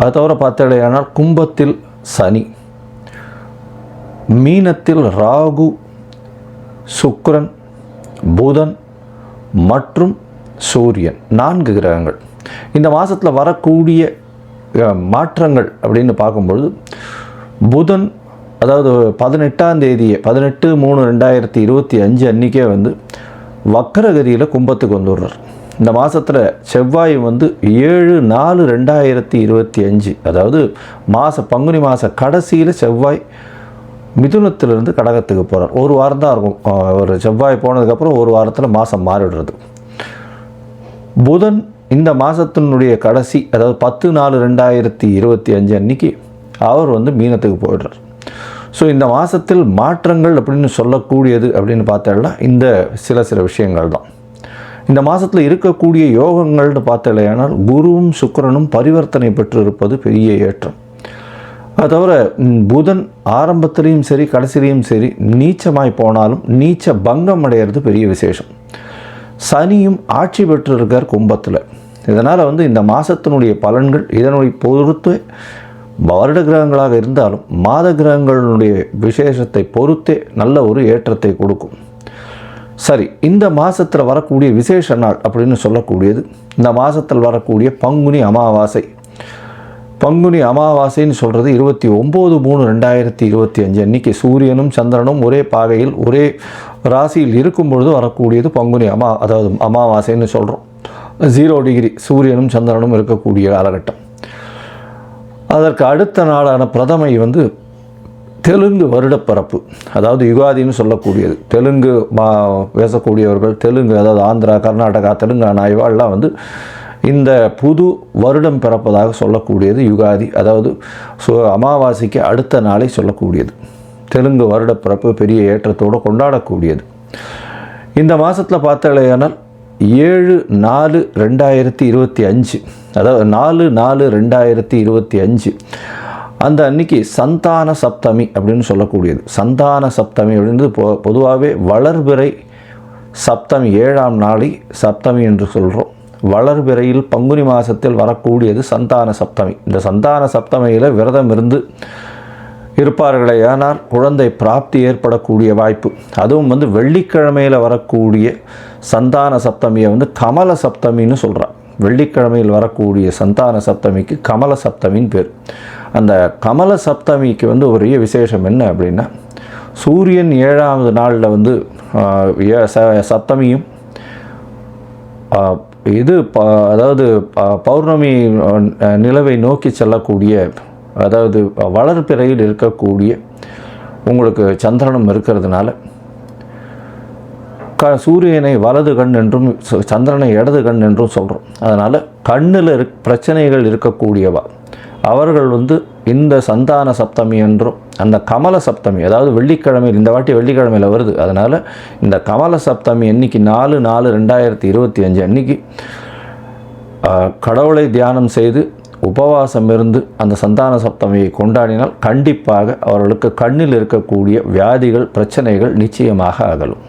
அது தவிர பார்த்தடையானால் கும்பத்தில் சனி மீனத்தில் ராகு சுக்ரன் புதன் மற்றும் சூரியன். நான்கு கிரகங்கள். இந்த மாதத்தில் வரக்கூடிய மாற்றங்கள் அப்படின்னு பார்க்கும்பொழுது புதன் அதாவது பதினெட்டாம் தேதியே பதினெட்டு மூணு ரெண்டாயிரத்தி இருபத்தி அஞ்சு அன்றைக்கே வந்து வக்கரகதியில் கும்பத்துக்கு வந்துடுறார். இந்த மாதத்தில் செவ்வாய் வந்து ஏழு நாலு ரெண்டாயிரத்தி இருபத்தி அஞ்சு. அதாவது மாத பங்குனி மாத கடைசியில் செவ்வாய் மிதுனத்திலிருந்து கடகத்துக்கு போகிறார் ஒரு வாரம் தான் இருக்கும். ஒரு செவ்வாய் போனதுக்கப்புறம் ஒரு வாரத்தில் மாதம் மாறிடுறது புதன் இந்த மாதத்தினுடைய கடைசி அதாவது பத்து நாலு ரெண்டாயிரத்தி இருபத்தி அஞ்சு அன்னைக்கு அவர் வந்து மீனத்துக்கு போயிடுறார். ஸோ இந்த மாதத்தில் மாற்றங்கள் அப்படின்னு சொல்லக்கூடியது அப்படின்னு பார்த்தோம்னா இந்த சில சில விஷயங்கள் தான். இந்த மாதத்தில் இருக்கக்கூடிய யோகங்கள்னு பார்த்தலையானால் குருவும் சுக்கரனும் பரிவர்த்தனை பெற்று இருப்பது பெரிய ஏற்றம். அது தவிர புதன் ஆரம்பத்திலையும் சரி கடைசிலையும் சரி நீச்சமாய் போனாலும் நீச்ச பங்கம் அடையிறது பெரிய விசேஷம். சனியும் ஆட்சி பெற்றிருக்கார் கும்பத்தில். இதனால் வந்து இந்த மாதத்தினுடைய பலன்கள் இதனுடைய பொறுத்து வருட கிரகங்களாக இருந்தாலும் மாத கிரகங்களுடைய விசேஷத்தை பொறுத்தே நல்ல ஒரு ஏற்றத்தை கொடுக்கும். சரி இந்த மாதத்தில் வரக்கூடிய விசேஷ நாள் அப்படின்னு சொல்லக்கூடியது இந்த மாதத்தில் வரக்கூடிய பங்குனி அமாவாசை. பங்குனி அமாவாசைன்னு சொல்கிறது இருபத்தி ஒம்பது மூணு ரெண்டாயிரத்தி இருபத்தி அஞ்சு அன்னைக்கு சூரியனும் சந்திரனும் ஒரே பாகையில் ஒரே ராசியில் இருக்கும் பொழுது வரக்கூடியது பங்குனி அமா அதாவது அமாவாசைன்னு சொல்கிறோம் ஜீரோ டிகிரி சூரியனும் சந்திரனும் இருக்கக்கூடிய காலகட்டம். அதற்கு அடுத்த நாளான பிரதமை வந்து தெலுங்கு வருடப்பிறப்பு அதாவது யுகாதின்னு சொல்லக்கூடியது. தெலுங்கு மா பேசக்கூடியவர்கள் தெலுங்கு அதாவது ஆந்திரா கர்நாடகா தெலுங்கானா இவாள்லாம் வந்து இந்த புது வருடம் பிறப்பதாக சொல்லக்கூடியது யுகாதி. அதாவது சு அமாவாசைக்கு அடுத்த நாளை சொல்லக்கூடியது. தெலுங்கு வருடப்பிறப்பு பெரிய ஏற்றத்தோடு கொண்டாடக்கூடியது. இந்த மாதத்தில் பார்த்தாலேயானால் ஏழு நாலு ரெண்டாயிரத்தி இருபத்தி அஞ்சு. அதாவது நாலு நாலு ரெண்டாயிரத்தி இருபத்தி அஞ்சு. அந்த அன்னைக்கு சந்தான சப்தமி அப்படின்னு சொல்லக்கூடியது. சந்தான சப்தமி அப்படின்றது பொ பொதுவாகவே வளர்பிறை சப்தமி ஏழாம் நாளை சப்தமி என்று சொல்கிறோம் வளர்பிறையில் பங்குனி மாதத்தில் வரக்கூடியது சந்தான சப்தமி. இந்த சந்தான சப்தமியில் விரதம் இருந்து இருப்பார்களே ஆனால் குழந்தை பிராப்தி ஏற்படக்கூடிய வாய்ப்பு. அதுவும் வந்து வெள்ளிக்கிழமையில் வரக்கூடிய சந்தான சப்தமியை வந்து கமல சப்தமின்னு சொல்கிறான் வெள்ளிக்கிழமையில் வரக்கூடிய சந்தான சப்தமிக்கு கமல சப்தமின்னு பேர். அந்த கமல சப்தமிக்கு வந்து ஒரு விசேஷம் என்ன அப்படின்னா சூரியன் ஏழாவது நாளில் வந்து ச- சப்தமியும் இது ப அதாவது ப- பௌர்ணமி நிலவை நோக்கி செல்லக்கூடிய அதாவது வளர்பிறையில் இருக்கக்கூடிய உங்களுக்கு சந்திரனும் இருக்கிறதுனால க சூரியனை வலது கண் என்றும் சந்திரனை இடது கண் என்றும் சொல்கிறோம் அதனால் கண்ணில் இருக் பிரச்சனைகள் இருக்கக்கூடியவா? அவர்கள் வந்து இந்த சந்தான சப்தமி என்றும் அந்த கமல சப்தமி அதாவது வெள்ளிக்கிழமையில் இந்த வாட்டி வெள்ளிக்கிழமையில் வருது. அதனால் இந்த கமல சப்தமி அன்னைக்கு நாலு நாலு ரெண்டாயிரத்தி இருபத்தி அஞ்சு அன்னைக்கு கடவுளை தியானம் செய்து உபவாசம் இருந்து அந்த சந்தான சப்தமியை கொண்டாடினால் கண்டிப்பாக அவர்களுக்கு கண்ணில் இருக்கக்கூடிய வியாதிகள் பிரச்சனைகள் நிச்சயமாக அகலும்.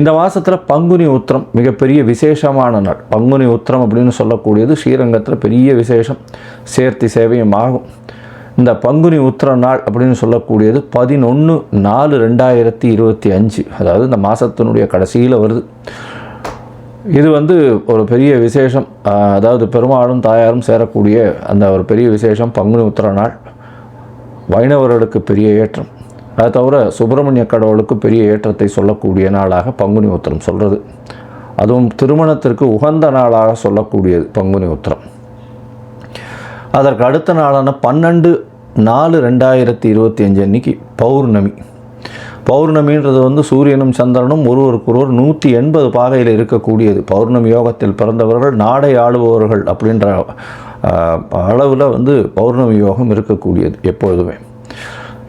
இந்த மாதத்தில் பங்குனி உத்திரம் மிகப்பெரிய விசேஷமான நாள். பங்குனி உத்திரம் அப்படின்னு சொல்லக்கூடியது ஸ்ரீரங்கத்தில் பெரிய விசேஷம். சேர்த்தி சேவையும் ஆகும். இந்த பங்குனி உத்திர நாள் அப்படின்னு சொல்லக்கூடியது பதினொன்று நாலு ரெண்டாயிரத்தி இருபத்தி அஞ்சு. அதாவது இந்த மாதத்தினுடைய கடைசியில் வருது. இது வந்து ஒரு பெரிய விசேஷம். அதாவது பெருமாளும் தாயாரும் சேரக்கூடிய அந்த ஒரு பெரிய விசேஷம் பங்குனி உத்திர நாள். வைணவர்களுக்கு பெரிய ஏற்றம். அது தவிர சுப்பிரமணிய கடவுளுக்கு பெரிய ஏற்றத்தை சொல்லக்கூடிய நாளாக பங்குனி உத்திரம் சொல்கிறது அதுவும் திருமணத்திற்கு உகந்த நாளாக சொல்லக்கூடியது பங்குனி உத்திரம். அதற்கு அடுத்த நாளான பன்னெண்டு நாலு ரெண்டாயிரத்தி இருபத்தி அஞ்சு அன்னைக்கு பௌர்ணமி. பௌர்ணமின்றது வந்து சூரியனும் சந்திரனும் ஒருவருக்கொருவர் நூற்றி எண்பது பாகையில் இருக்கக்கூடியது. பௌர்ணமி யோகத்தில் பிறந்தவர்கள் நாடை ஆளுபவர்கள் அப்படின்ற அளவில் வந்து பௌர்ணமி யோகம் இருக்கக்கூடியது எப்பொழுதுமே.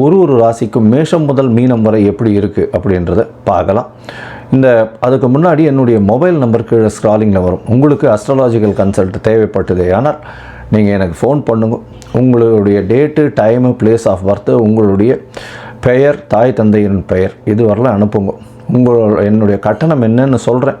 ஒரு ஒரு ராசிக்கும் மேஷம் முதல் மீனம் வரை எப்படி இருக்குது அப்படின்றத பார்க்கலாம். இந்த அதுக்கு முன்னாடி என்னுடைய மொபைல் நம்பர் கீழே ஸ்க்ராலிங்கில் வரும். உங்களுக்கு அஸ்ட்ராலாஜிக்கல் கன்சல்ட் தேவைப்பட்டது ஆனால் நீங்கள் எனக்கு ஃபோன் பண்ணுங்க. உங்களுடைய date time place of birth உங்களுடைய பெயர் தாய் தந்தையின் பெயர் இது வரலாம் அனுப்புங்க. உங்களோட என்னுடைய கட்டணம் என்னன்னு சொல்கிறேன்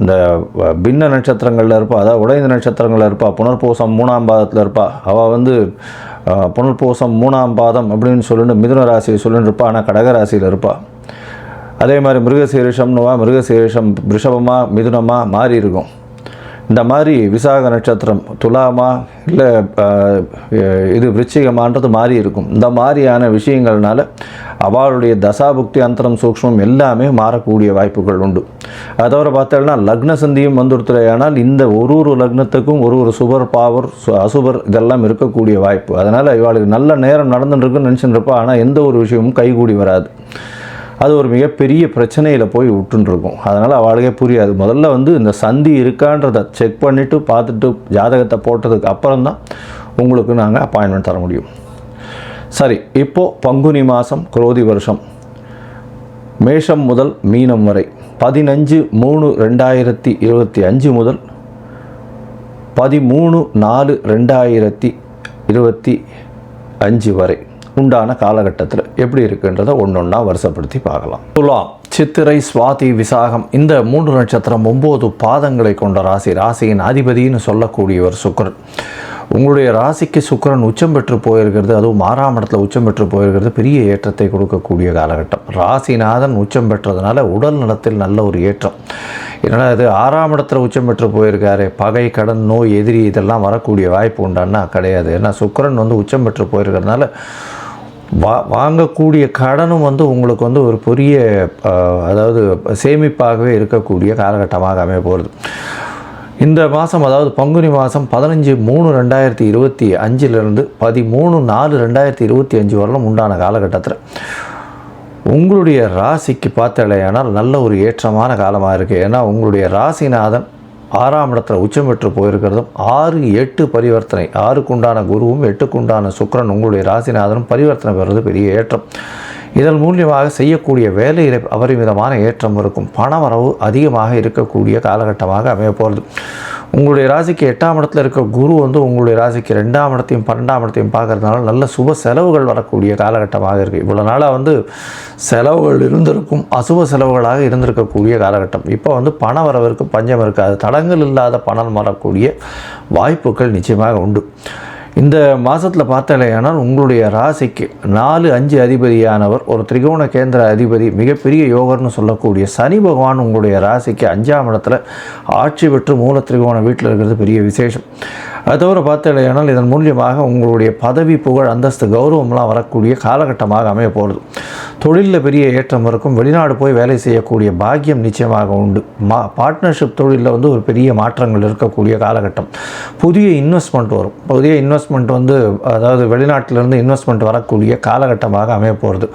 இந்த பின்ன நட்சத்திரங்களில் இருப்பா அதாவது உடைந்த நட்சத்திரங்களில் இருப்பா புனர்பூசம் மூணாம் பாதத்தில் இருப்பா. அவள் வந்து புனர்பூசம் மூணாம் பாதம் அப்படின்னு சொல்லிட்டு மிதுன ராசியை சொல்லிட்டு இருப்பா ஆனால் கடகராசியில் இருப்பா. அதே மாதிரி மிருகசீரிஷம்னுவா மிருகசீரிஷம் ரிஷபமாக மிதுனமாக மாறி இருக்கும். இந்த மாதிரி விசாக நட்சத்திரம் துலாமா இல்லை இது விருச்சிகமான்றது மாறி இருக்கும். இந்த மாதிரியான விஷயங்கள்னால அவளுடைய தசாபுக்தி அந்தரம் சூக்ஷ்மம் எல்லாமே மாறக்கூடிய வாய்ப்புகள் உண்டு. அதை தவிர பார்த்தோம்னா லக்ன சந்தியும் வந்துடுத்துறையானால் இந்த ஒரு ஒரு லக்னத்துக்கும் ஒரு ஒரு சுபர் பாவர் சு- அசுபர் இதெல்லாம் இருக்கக்கூடிய வாய்ப்பு. அதனால் இவாளுக்கு நல்ல நேரம் நடந்துட்டுருக்குன்னு நினச்சிட்டு இருப்பா ஆனால் எந்த ஒரு விஷயமும் கைகூடி வராது. அது ஒரு மிகப்பெரிய பிரச்சனையில் போய் விட்டுருக்கும் அதனால் அவளுக்கே புரியாது. முதல்ல வந்து இந்த சந்தி இருக்கான்றதை செக் பண்ணிவிட்டு பார்த்துட்டு ஜாதகத்தை போட்டதுக்கு அப்புறம் தான் உங்களுக்கு நாங்கள் அப்பாயின்மெண்ட் தர முடியும். சரி இப்போது பங்குனி மாதம் குரோதி வருஷம். மேஷம் முதல் மீனம் வரை பதினஞ்சு மூணு ரெண்டாயிரத்தி இருபத்தி அஞ்சு முதல் பதிமூணு நாலு ரெண்டாயிரத்தி இருபத்தி அஞ்சு வரை உண்டான காலகட்டத்தில் எப்படி இருக்குன்றதை ஒன்றா வருஷப்படுத்தி பார்க்கலாம். துலாம் சித்திரை சுவாதி விசாகம் இந்த மூன்று நட்சத்திரம் ஒம்பது பாதங்களை கொண்ட ராசி ராசியின் அதிபதின்னு சொல்லக்கூடியவர் சுக்கரன். உங்களுடைய ராசிக்கு சுக்கிரன் உச்சம் பெற்று போயிருக்கிறது அதுவும் ஆறாம் இடத்துல உச்சம் பெற்று போயிருக்கிறது பெரிய ஏற்றத்தை கொடுக்கக்கூடிய காலகட்டம். ராசிநாதன் உச்சம் பெற்றதுனால உடல் நலத்தில் நல்ல ஒரு ஏற்றம். என்னடா இது ஆறாம் இடத்துல உச்சம் பெற்று போயிருக்காரு பகை கடன் நோய் எதிரி இதெல்லாம் வரக்கூடிய வாய்ப்பு உண்டான்னா கிடையாது. ஏன்னா சுக்கரன் வந்து உச்சம் பெற்று போயிருக்கிறதுனால வா வாங்கக்கூடிய கடனும் வந்து உங்களுக்கு வந்து ஒரு பெரிய அதாவது சேமிப்பாகவே இருக்கக்கூடிய காலகட்டமாக அமைய போகிறது இந்த மாதம் அதாவது பங்குனி மாதம் பதினஞ்சு மூணு ரெண்டாயிரத்தி இருபத்தி அஞ்சிலிருந்து பதிமூணு நாலு ரெண்டாயிரத்தி இருபத்தி அஞ்சு வரலும் உண்டான காலகட்டத்தில். உங்களுடைய ராசிக்கு பார்த்தாலேயானால் நல்ல ஒரு ஏற்றமான காலமாக இருக்குது ஏன்னா உங்களுடைய ராசிநாதன் ஆறாம் இடத்துல உச்சம் பெற்று போயிருக்கிறதும் ஆறு எட்டு பரிவர்த்தனை ஆறுக்குண்டான குருவும் எட்டுக்குண்டான சுக்கிரன் உங்களுடைய ராசிநாதனும் பரிவர்த்தனை பெறுறது பெரிய ஏற்றம். இதன் மூலியமாக செய்யக்கூடிய வேலையில் அபரிமிதமான ஏற்றம் இருக்கும். பணவரவு அதிகமாக இருக்கக்கூடிய காலகட்டமாக அமைய போகிறது உங்களுடைய ராசிக்கு எட்டாம் இடத்துல இருக்க குரு வந்து உங்களுடைய ராசிக்கு ரெண்டாம் இடத்தையும் பன்னெண்டாம் இடத்தையும் பார்க்கறதுனால நல்ல சுப செலவுகள் வரக்கூடிய காலகட்டமாக இருக்குது இவ்வளோ நாளாக வந்து செலவுகள் இருந்திருக்கும் அசுப செலவுகளாக இருந்திருக்கக்கூடிய காலகட்டம். இப்போ வந்து பண வரவிற்கு பஞ்சம் இருக்காது தடங்கள் இல்லாத பணம் வரக்கூடிய வாய்ப்புகள் நிச்சயமாக உண்டு. இந்த மாதத்தில் பார்த்தாலேயானால் உங்களுடைய ராசிக்கு நாலு அஞ்சு அதிபதியானவர் ஒரு திரிகோண கேந்திர அதிபதி மிகப்பெரிய யோகர்னு சொல்லக்கூடிய சனி பகவான் உங்களுடைய ராசிக்கு அஞ்சாம் இடத்துல ஆட்சி பெற்று மூல திரிகோண வீட்டில் இருக்கிறது பெரிய விசேஷம். அது தவிர பார்த்தாலேயானால் இதன் மூலியமாக உங்களுடைய பதவி புகழ் அந்தஸ்து கௌரவம்லாம் வரக்கூடிய காலகட்டமாக அமைய போகிறது. தொழிலில் பெரிய ஏற்றம் இருக்கும். வெளிநாடு போய் வேலை செய்யக்கூடிய பாக்கியம் நிச்சயமாக உண்டு. மா பார்ட்னர்ஷிப் தொழிலில் வந்து ஒரு பெரிய மாற்றங்கள் இருக்கக்கூடிய காலகட்டம். புதிய இன்வெஸ்ட்மெண்ட் வரும். புதிய இன்வெஸ்ட்மெண்ட் வந்து அதாவது வெளிநாட்டிலிருந்து இன்வெஸ்ட்மெண்ட் வரக்கூடிய காலகட்டமாக அமைய போகிறது.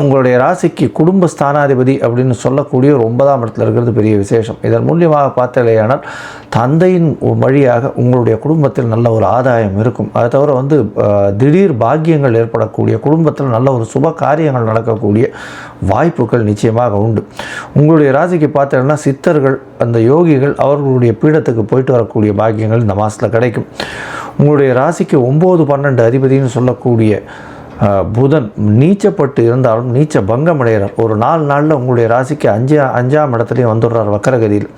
உங்களுடைய ராசிக்கு குடும்ப ஸ்தானாதிபதி அப்படின்னு சொல்லக்கூடிய ஒரு ஒன்பதாம் இடத்துல இருக்கிறது பெரிய விசேஷம். இதன் மூலியமாக பார்த்தாலேயானால் தந்தையின் வழியாக உங்களுடைய குடும்பத்தில் நல்ல ஒரு ஆதாயம் இருக்கும். அதை தவிர வந்து திடீர் பாக்கியங்கள் ஏற்படக்கூடிய குடும்பத்தில் நல்ல ஒரு சுப காரியங்கள் நடக்கக்கூடிய வாய்ப்புகள் நிச்சயமாக உண்டு. உங்களுடைய ராசிக்கு பார்த்தீங்கன்னா சித்தர்கள் அந்த யோகிகள் அவர்களுடைய பீடத்துக்கு போயிட்டு வரக்கூடிய பாக்கியங்கள் இந்த மாதத்தில் கிடைக்கும். உங்களுடைய ராசிக்கு ஒம்பது பன்னெண்டு அதிபதினு சொல்லக்கூடிய புதன் நீச்சப்பட்டு இருந்தாலும் நீச்ச பங்கம் அடைகிறார் ஒரு நாலு நாளில் உங்களுடைய ராசிக்கு அஞ்சு அஞ்சாம் இடத்துலையும் வந்துடுறார் வக்கரகதியில்.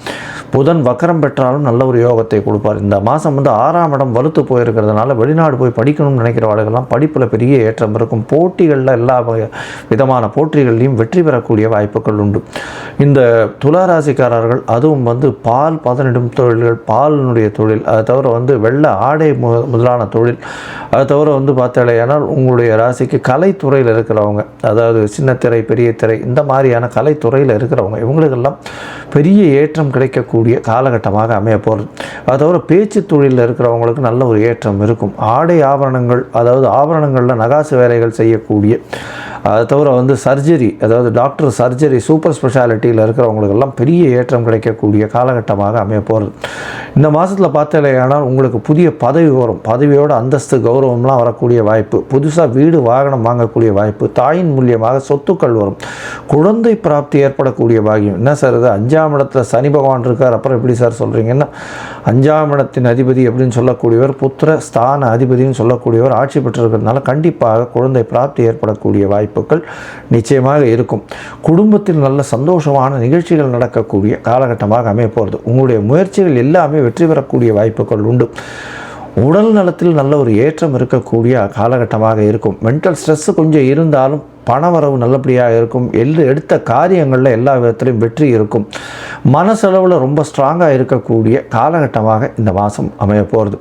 புதன் வக்கரம் பெற்றாலும் நல்ல ஒரு யோகத்தை கொடுப்பார். இந்த மாதம் வந்து ஆறாம் இடம் வலுத்து போயிருக்கிறதுனால வெளிநாடு போய் படிக்கணும்னு நினைக்கிறவர்களுக்கெல்லாம் படிப்பில் பெரிய ஏற்றம் இருக்கும். போட்டிகளில் எல்லா வகை- விதமான போட்டிகள்லையும் வெற்றி பெறக்கூடிய வாய்ப்புகள் உண்டு. இந்த துளாராசிக்காரர்கள் அதுவும் வந்து பால் பதனிடும் தொழில்கள் பாலினுடைய தொழில் அதை தவிர வந்து வெள்ளை ஆடை முதலான தொழில் அதை தவிர வந்து பார்த்தாலேயானால் உங்களுடைய ராசிக்கு கலைத்துறையில் இருக்கிறவங்க அதாவது சின்ன திரை பெரிய திரை இந்த மாதிரியான கலைத்துறையில் இருக்கிறவங்க இவங்களுக்கெல்லாம் பெரிய ஏற்றம் கிடைக்கக்கூடிய காலகட்டமாக அமைய போகிறது அதை தவிர பேச்சு தொழிலில் இருக்கிறவங்களுக்கு நல்ல ஒரு ஏற்றம் இருக்கும். ஆடை ஆபரணங்கள் அதாவது ஆபரணங்களில் நகாசு வேலைகள் செய்யக்கூடிய அதை தவிர வந்து சர்ஜரி அதாவது டாக்டர் சர்ஜரி சூப்பர் ஸ்பெஷாலிட்டியில் இருக்கிறவங்களுக்கெல்லாம் பெரிய ஏற்றம் கிடைக்கக்கூடிய காலகட்டமாக அமைய போகிறது இந்த மாதத்தில் பார்த்தாலேயானால் உங்களுக்கு புதிய பதவி வரும். பதவியோட அந்தஸ்து கௌரவம்லாம் வரக்கூடிய வாய்ப்பு புதுசாக வீடு வாகனம் வாங்கக்கூடிய வாய்ப்பு தாயின் மூலியமாக சொத்துக்கள் வரும். குழந்தை பிராப்தி ஏற்படக்கூடிய பாகியம் என்ன சார் இது? அஞ்சாம் இடத்துல சனி பகவான் இருக்கார் அப்புறம் எப்படி சார் சொல்கிறீங்கன்னா அஞ்சாம் இடத்தின் அதிபதி அப்படின்னு சொல்லக்கூடியவர் புத்திர ஸ்தான அதிபதினு சொல்லக்கூடியவர் ஆட்சி பெற்றிருக்கிறதுனால கண்டிப்பாக குழந்தை பிராப்தி ஏற்படக்கூடிய வாய்ப்பு வாய்ப்புகள் நிச்சயமாக இருக்கும். குடும்பத்தில் நல்ல சந்தோஷமான நிகழ்ச்சிகள் நடக்கக்கூடிய காலகட்டமாக அமையப்போகிறது. உங்களுடைய முயற்சிகள் எல்லாமே வெற்றி பெறக்கூடிய வாய்ப்புகள் உண்டு. உடல் நலத்தில் நல்ல ஒரு ஏற்றம் இருக்கக்கூடிய காலகட்டமாக இருக்கும். மென்டல் ஸ்ட்ரெஸ் கொஞ்சம் இருந்தாலும் பணவரவு நல்லபடியாக இருக்கும். எல்லு எடுத்த காரியங்களில் எல்லா விதத்திலையும் வெற்றி இருக்கும். மனசளவில் ரொம்ப ஸ்ட்ராங்காக இருக்கக்கூடிய காலகட்டமாக இந்த மாதம் அமைய போகிறது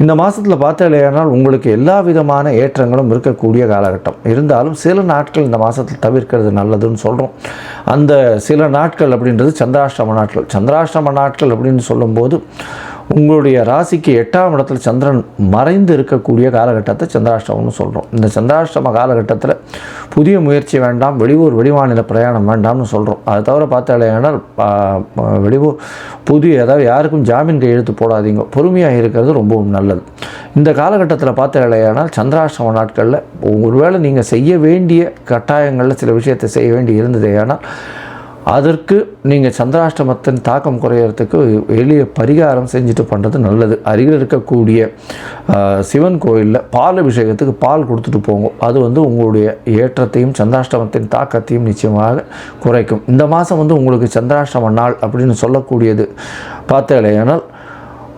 இந்த மாதத்தில் பார்த்தாலேயானால் உங்களுக்கு எல்லா விதமான ஏற்றங்களும் இருக்கக்கூடிய காலகட்டம். இருந்தாலும் சில நாட்கள் இந்த மாதத்தில் தவிர்க்கிறது நல்லதுன்னு சொல்கிறோம் அந்த சில நாட்கள் அப்படின்றது சந்திராஷ்டம நாட்கள். சந்திராஷ்டம நாட்கள் அப்படின்னு சொல்லும்போது உங்களுடைய ராசிக்கு எட்டாம் இடத்துல சந்திரன் மறைந்து இருக்கக்கூடிய காலகட்டத்தை சந்திராஷ்டமம்னு சொல்கிறோம் இந்த சந்திராஷ்டம காலகட்டத்தில் புதிய முயற்சி வேண்டாம் வெளியூர் வெளிமாநில பிரயாணம் வேண்டாம்னு சொல்கிறோம் அதை தவிர பார்த்தாலேனால் வெளியூர் புதிய ஏதாவது யாருக்கும் ஜாமீன் கையெழுத்து போடாதீங்க. பொறுமையாக இருக்கிறது ரொம்பவும் நல்லது. இந்த காலகட்டத்தில் பார்த்தாலேயானால் சந்திராஷ்டம நாட்களில் ஒருவேளை நீங்கள் செய்ய வேண்டிய கட்டாயங்களில் சில விஷயத்தை செய்ய வேண்டி இருந்ததேயானால் அதற்கு நீங்கள் சந்திராஷ்டமத்தின் தாக்கம் குறையறதுக்கு எளிய பரிகாரம் செஞ்சுட்டு பண்ணுறது நல்லது. அருகில் இருக்கக்கூடிய சிவன் கோயிலில் பால் அபிஷேகத்துக்கு பால் கொடுத்துட்டு போங்க. அது வந்து உங்களுடைய ஏற்றத்தையும் சந்திராஷ்டமத்தின் தாக்கத்தையும் நிச்சயமாக குறைக்கும். இந்த மாதம் வந்து உங்களுக்கு சந்திராஷ்டம நாள் அப்படின்னு சொல்லக்கூடியது. பார்த்தாலேயானால்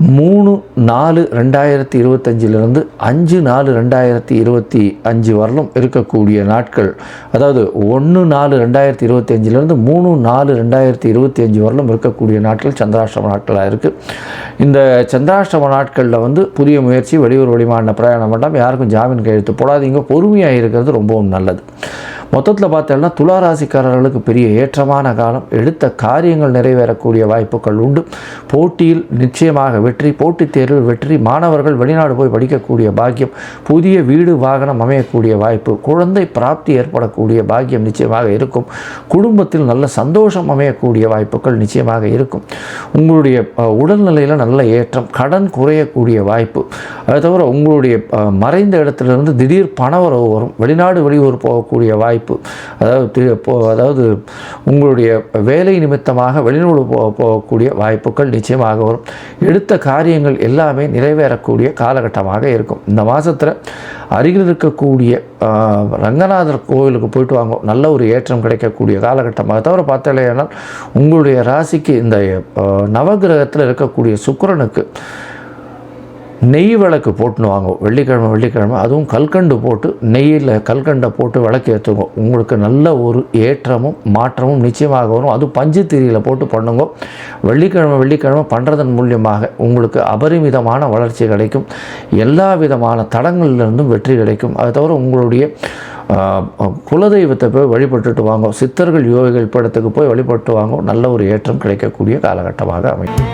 மூணு நாலு ரெண்டாயிரத்தி இருபத்தஞ்சிலிருந்து அஞ்சு நாலு ரெண்டாயிரத்தி இருபத்தி அஞ்சு வரலும் இருக்கக்கூடிய நாட்கள். அதாவது ஒன்று நாலு ரெண்டாயிரத்தி இருபத்தி அஞ்சிலிருந்து மூணு நாலு ரெண்டாயிரத்தி இருபத்தி அஞ்சு வரலும் இருக்கக்கூடிய நாட்கள் சந்திராஷ்டம நாட்களாக இருக்குது இந்த சந்திராஷ்டம நாட்களில் வந்து புதிய முயற்சி வெளியூர் வெளிமாநில பிரயாணம் பண்ணாமல் யாருக்கும் ஜாமீன் கையெழுத்து போடாதீங்க. பொறுமையாக இருக்கிறது ரொம்பவும் நல்லது. மொத்தத்தில் பார்த்தோம்னா துளாராசிக்காரர்களுக்கு பெரிய ஏற்றமான காலம். எடுத்த காரியங்கள் நிறைவேறக்கூடிய வாய்ப்புகள் உண்டு. போட்டியில் நிச்சயமாக வெற்றி போட்டித் தேர்வில் வெற்றி மாணவர்கள் வெளிநாடு போய் படிக்கக்கூடிய பாக்கியம் புதிய வீடு வாகனம் அமையக்கூடிய வாய்ப்பு குழந்தை பிராப்தி ஏற்படக்கூடிய பாக்கியம் நிச்சயமாக இருக்கும். குடும்பத்தில் நல்ல சந்தோஷம் அமையக்கூடிய வாய்ப்புகள் நிச்சயமாக இருக்கும். உங்களுடைய உடல்நிலையில் நல்ல ஏற்றம் கடன் குறையக்கூடிய வாய்ப்பு. அது தவிர உங்களுடைய மறைந்த இடத்துலேருந்து திடீர் பணவரவு வரும். வெளிநாடு வெளியூர் போகக்கூடிய வாய்ப்பு வாய்ப்பு. அதாவது அதாவது உங்களுடைய வேலை நிமித்தமாக வெளிநாடு போ போகக்கூடிய வாய்ப்புகள் நிச்சயமாக வரும். எடுத்த காரியங்கள் எல்லாமே நிறைவேறக்கூடிய காலகட்டமாக இருக்கும். இந்த மாதத்தில் அருகில் இருக்கக்கூடிய ரங்கநாதர் கோவிலுக்கு போயிட்டு வாங்க. நல்ல ஒரு ஏற்றம் கிடைக்கக்கூடிய காலகட்டமாக தவிர பார்த்தாலேயானால் உங்களுடைய ராசிக்கு இந்த நவகிரகத்தில் இருக்கக்கூடிய சுக்கரனுக்கு நெய் விளக்கு போட்டுன்னு வாங்க. வெள்ளிக்கிழமை வெள்ளிக்கிழமை அதுவும் கல்கண்டு போட்டு நெய்யில் கல்கண்டை போட்டு விளக்கு ஏற்றுங்க உங்களுக்கு நல்ல ஒரு ஏற்றமும் மாற்றமும் நிச்சயமாக வரும். அதுவும் பஞ்சு திரியில் போட்டு பண்ணுங்க. வெள்ளிக்கிழமை வெள்ளிக்கிழமை பண்ணுறதன் மூலியமாக உங்களுக்கு அபரிமிதமான வளர்ச்சி கிடைக்கும். எல்லா விதமான தடங்களிலிருந்தும் வெற்றி கிடைக்கும். அதை தவிர உங்களுடைய குலதெய்வத்தை போய் வழிபட்டுட்டு வாங்க. சித்தர்கள் யோகிகள் படத்துக்கு போய் வழிபட்டு வாங்க. நல்ல ஒரு ஏற்றம் கிடைக்கக்கூடிய காலகட்டமாக அமையும்.